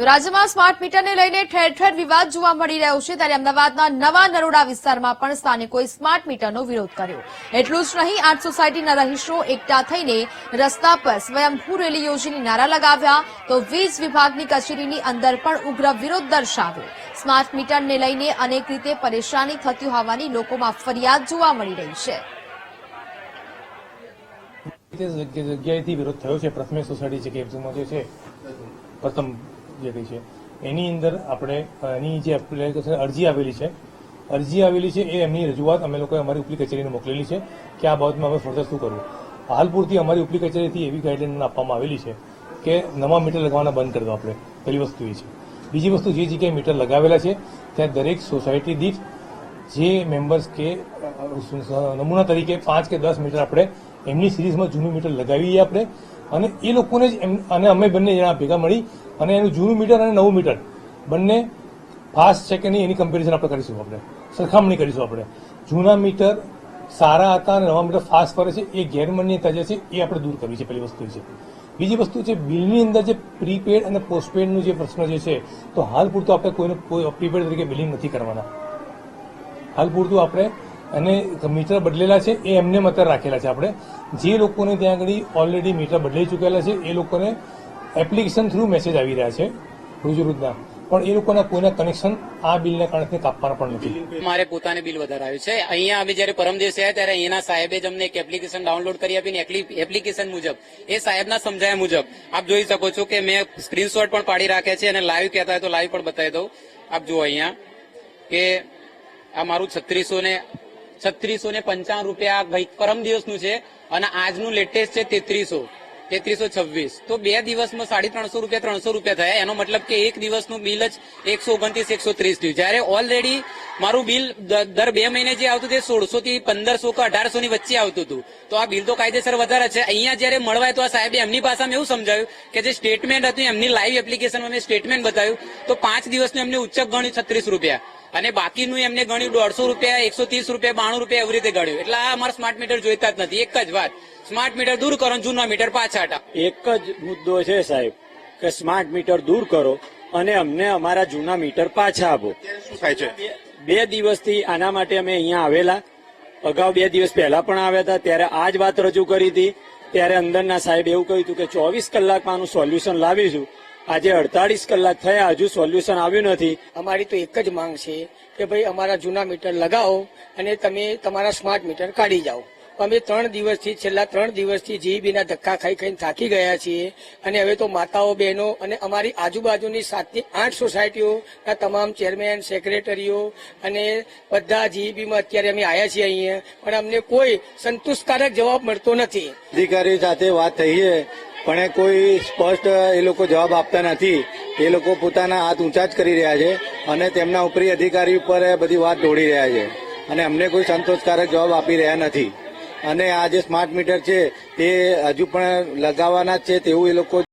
તો રાજ્યમાં સ્માર્ટ મીટરને લઈને ઠેર ઠેર વિવાદ જોવા મળી રહ્યો છે ત્યારે અમદાવાદના નવા નરોડા વિસ્તારમાં પણ સ્થાનિકોએ સ્માર્ટ મીટરનો વિરોધ કર્યો. એટલું જ નહીં, આઠ સોસાયટીના રહીશો એકઠા થઈને રસ્તા પર સ્વયંભૂ રેલી યોજીને નારા લગાવ્યા તો વીજ વિભાગની કચેરીની અંદર પણ ઉગ્ર વિરોધ દર્શાવ્યો. સ્માર્ટ મીટરને લઈને અનેક રીતે પરેશાની થતી હોવાની લોકોમાં ફરિયાદ જોવા મળી રહી છે. જગ્યાએથી વિરોધ થયો છે. પ્રથમે સોસાયટી છે કે પ્રથમ જે કઈ છે. એની અંદર આપણે, એની જે એપ્લિકેશન અરજી આવેલી છે, અરજી આવેલી છે એ એમની રજૂઆત અમે લોકોએ અમારી ઉપલી કચેરીને મોકલેલી છે કે આ બાબતમાં અમે ફર્ધર શું કરવું. હાલ પૂરતી અમારી ઉપલી કચેરીથી એવી ગાઈડલાઈન આપવામાં આવેલી છે કે નવા મીટર લગાવવાના બંધ કરી દો આપણે. પહેલી વસ્તુ એ છે. બીજી વસ્તુ જે જગ્યાએ મીટર લગાવેલા છે, ત્યાં દરેક સોસાયટી દીઠ જે મેમ્બર્સ કે નમૂના તરીકે પાંચ કે દસ મીટર આપણે એમની સિરીઝમાં જૂનું મીટર લગાવીએ આપણે. અને એ લોકોને જ અને અમે બંને જણા ભેગા મળી અને એનું જૂનું મીટર અને નવું મીટર. બંને ફાસ્ટ છે કે નહીં એની કમ્પેરિઝન આપણે કરીશું આપણે. સરખામણી કરીશું આપણે. જૂના મીટર સારા હતા અને નવા મીટર ફાસ્ટ ફરે છે, એ ગેરમાન્યતા જે છે, એ આપણે દૂર કરવી છે પહેલી વસ્તુ છે. બીજી વસ્તુ છે, બિલની અંદર જે પ્રીપેડ અને પોસ્ટપેડનું જે પ્રશ્ન જે છે, તો હાલ પૂરતું આપણે કોઈને કોઈ પ્રીપેડ તરીકે બિલિંગ નથી કરવાના. હાલ પૂરતું આપણે અને મીટર બદલેલા છે, એ એમને મત રાખેલા છે આપણે. જે લોકોને ત્યાં આગળ ઓલરેડી મીટર બદલાઈ ચૂકેલા છે, એ લોકોને એપ્લિકેશન થ્રુ મેસેજ આવી રહ્યા છે રોજ રોજના પણ એ લોકોના કોઈના કનેક્શન આ બિલના કારણે કાપવાના પણ નથી. મારે પોતાને બિલ વધારાયું છે. અહીંયા અમે જયારે પરમ દિવસે આવ્યા ત્યારે એના સાહેબે જ અમને એક એપ્લિકેશન ડાઉનલોડ કરી આપીને એપ્લિકેશન મુજબ, એ સાહેબના સમજાયા મુજબ, આપ જોઈ શકો છો કે મેં સ્ક્રીનશોટ પણ પાડી રાખ્યા છે અને લાઈવ કહેતા હોય તો લાઈવ પણ બતાવી દઉં. આપ જુઓ અહીંયા કે આ મારું છત્રીસો ને છત્રીસો ને પંચાવન રૂપિયા ગઈ પરમ દિવસનું છે અને આજનું લેટેસ્ટ છે તેત્રીસો તેત્રીસો છવ્વીસ. તો બે દિવસમાં સાડી ત્રણસો રૂપિયા ત્રણસો રૂપિયા થયા. એનો મતલબ કે એક દિવસનું બિલ જ એકસો ઓગણત્રીસ, એકસો ત્રીસ થયું. જ્યારે ઓલરેડી મારું બિલ દર બે મહિને જે આવતું તે સોળસો થી પંદરસો કે અઢારસો ની વચ્ચે આવતું હતું. તો આ બિલ તો કાયદેસર વધારે છે. અહીંયા જયારે મળવાય તો આ સાહેબે એમની ભાષામાં એવું સમજાવ્યું કે જે સ્ટેટમેન્ટ હતું એમની લાઈવ એપ્લિકેશનમાં મેં સ્ટેટમેન્ટ બતાવ્યું તો પાંચ દિવસનું એમને ઉચ્ચક ગણ્યું છત્રીસ રૂપિયા. અને બાકીનું એમને ગણ્યું દોઢસો રૂપિયા એકસો ત્રીસ રૂપિયા બાણું રૂપિયા એવી રીતે ગણ્યું. એટલે આ અમારા સ્માર્ટ મીટર જોઈતા જ નથી. એક જ વાત. સ્માર્ટ મીટર દૂર કરો જૂના મીટર પાછા હતા એક જ મુદ્દો છે સાહેબ કે સ્માર્ટ મીટર દૂર કરો અને અમને અમારા જૂના મીટર પાછા આપો. શું થાય છે? બે દિવસથી આના માટે અમે અહીંયા આવેલા. અગાઉ બે દિવસ પહેલા પણ આવ્યા હતા, ત્યારે આ જ વાત રજૂ કરી હતી. ત્યારે અંદરના સાહેબ એવું કહ્યું હતું કે ચોવીસ કલાકમાં આનું સોલ્યુશન લાવીશું. આજે અડતાલીસ કલાક થયા, હજુ સોલ્યુશન આવ્યું નથી. અમારી તો એક જ માંગ છે કે ભાઈ અમારા જૂના મીટર લગાવો અને તમે તમારા સ્માર્ટ મીટર કાઢી જાઓ. અમે ત્રણ દિવસથી, છેલ્લા ત્રણ દિવસથી જીઈબીના ધક્કા ખાઈ ખાઈને થાકી ગયા છીએ. અને હવે તો માતાઓ, બહેનો અને અમારી આજુબાજુની સાતથી આઠ સોસાયટીઓના તમામ ચેરમેન, સેક્રેટરીઓ અને બધા જીબીમાં અત્યારે અમે આવ્યા છીએ અહીંયા. પણ અમને કોઈ સંતુષ્ટકારક જવાબ મળતો નથી. અધિકારી સાથે વાત થઈ છે પણ કોઈ સ્પષ્ટ એ લોકો જવાબ આપતા નથી. એ લોકો પોતાના હાથ ઊંચા જ કરી રહ્યા છે અને તેમના ઉપરી અધિકારી ઉપર બધી વાત ઢોળી રહ્યા છે. અને અમને કોઈ સંતોષકારક જવાબ આપી રહ્યા નથી. અને આ જે સ્માર્ટ મીટર છે તે હજુ પણ લગાવવાના છે તેવું એ લોકો